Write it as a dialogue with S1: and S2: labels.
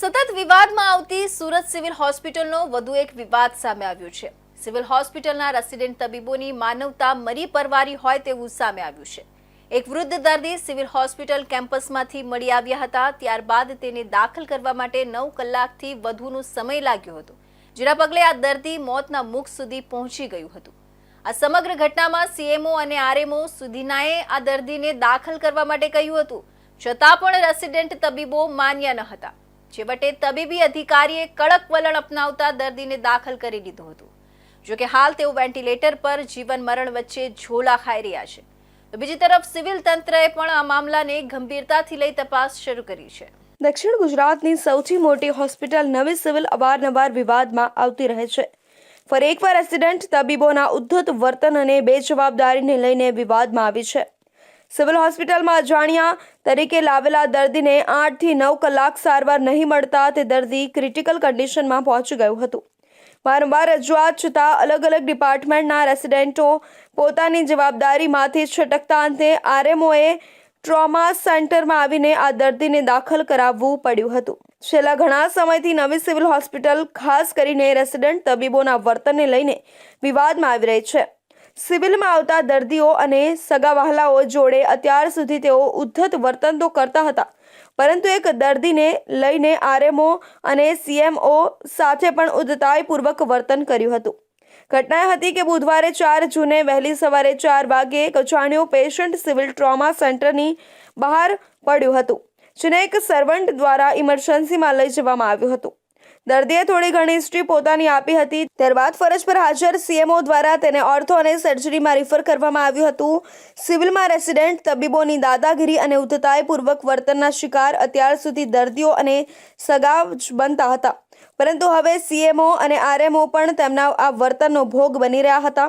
S1: સતત વિવાદમાં આવતી સુરત સિવિલ હોસ્પિટલનો વધુ એક વિવાદ સામે આવ્યો છે. સિવિલ હોસ્પિટલના રેસિડેન્ટ તબીબોની માનવતા મરી પરવારી હોય તેવું સામે આવ્યું છે. એક વૃદ્ધ દર્દી સિવિલ હોસ્પિટલ કેમ્પસમાંથી મળી આવ્યા હતા, ત્યારબાદ તેને દાખલ કરવા માટે નવ કલાકથી વધુનો સમય લાગ્યો હતો, જેના પગલે આ દર્દી મોતના મુખ સુધી પહોંચી ગયું હતું. આ સમગ્ર ઘટનામાં સીએમઓ અને આરએમઓ સુધીનાએ આ દર્દીને દાખલ કરવા માટે કહ્યું હતું, છતાં પણ રેસિડેન્ટ તબીબો માન્યા ન હતા. છેવટે તબીબી અધિકારીએ કડક વલણ અપનાવતા દર્દીને દાખલ કરી દીધો હતો. જોકે હાલ તેઓ વેન્ટિલેટર પર જીવન મરણ વચ્ચે ઝોલા ખાઈ રહ્યા છે. તો બીજી તરફ સિવિલ તંત્રએ પણ આ મામલાને ગંભીરતાથી લઈ તપાસ શરૂ કરી છે.
S2: દક્ષિણ ગુજરાતની સૌથી મોટી હોસ્પિટલ નવી સિવિલ અવારનવાર વિવાદમાં આવતી રહે છે. ફરી એકવાર એસિડન્ટ તબીબોના ઉદ્ધત વર્તન અને બેજવાબદારીને લઈને વિવાદમાં આવી છે. સિવિલ હોસ્પિટલમાં અજાણ્યા તરીકે લાવેલા દર્દીને આઠથી નવ કલાક સારવાર નહીં મળતા તે દર્દી ક્રિટિકલ કન્ડિશનમાં પહોંચી ગયું હતું. વારંવાર રજૂઆત છતાં અલગ અલગ ડિપાર્ટમેન્ટના રેસિડેન્ટો પોતાની જવાબદારીમાંથી છટકતા અંતે આરએમઓએ ટ્રોમા સેન્ટરમાં આવીને આ દર્દીને દાખલ કરાવવું પડ્યું હતું. છેલ્લા ઘણા સમયથી નવી સિવિલ હોસ્પિટલ ખાસ કરીને રેસિડેન્ટ તબીબોના વર્તનને લઈને વિવાદમાં આવી રહી છે. સિવિલમાં આવતા દર્દીઓ અને સગાવહાલાઓ જોડે અત્યાર સુધી તેઓ ઉદ્ધત વર્તન તો કરતા હતા, પરંતુ એક દર્દીને લઈને આરએમઓ અને સીએમઓ સાથે પણ ઉદ્ધતાઈપૂર્વક વર્તન કર્યું હતું. ઘટના હતી કે બુધવારે ચાર જૂને વહેલી સવારે ચાર વાગે એક પેશન્ટ સિવિલ ટ્રોમા સેન્ટરની બહાર પડ્યું હતું, જેને એક સર્વન્ટ દ્વારા ઇમરજન્સીમાં લઈ જવામાં આવ્યું હતું. દર્દીએ થોડી ઘણી હિસ્ટ્રી પોતાની આપી હતી. ત્યારબાદ ફરજ પર હાજર સીએમઓ દ્વારા તેને ઓર્થો અને સર્જરીમાં રિફર કરવામાં આવ્યું હતું. સિવિલમાં રેસિડેન્ટ તબીબોની દાદાગીરી અને ઉદ્ધતાયપૂર્વક વર્તનના શિકાર અત્યાર સુધી દર્દીઓ અને સગાવ જ બનતા હતા. પરંતુ હવે સીએમઓ અને આરએમઓ પણ તેમના આ વર્તનનો ભોગ બની રહ્યા હતા.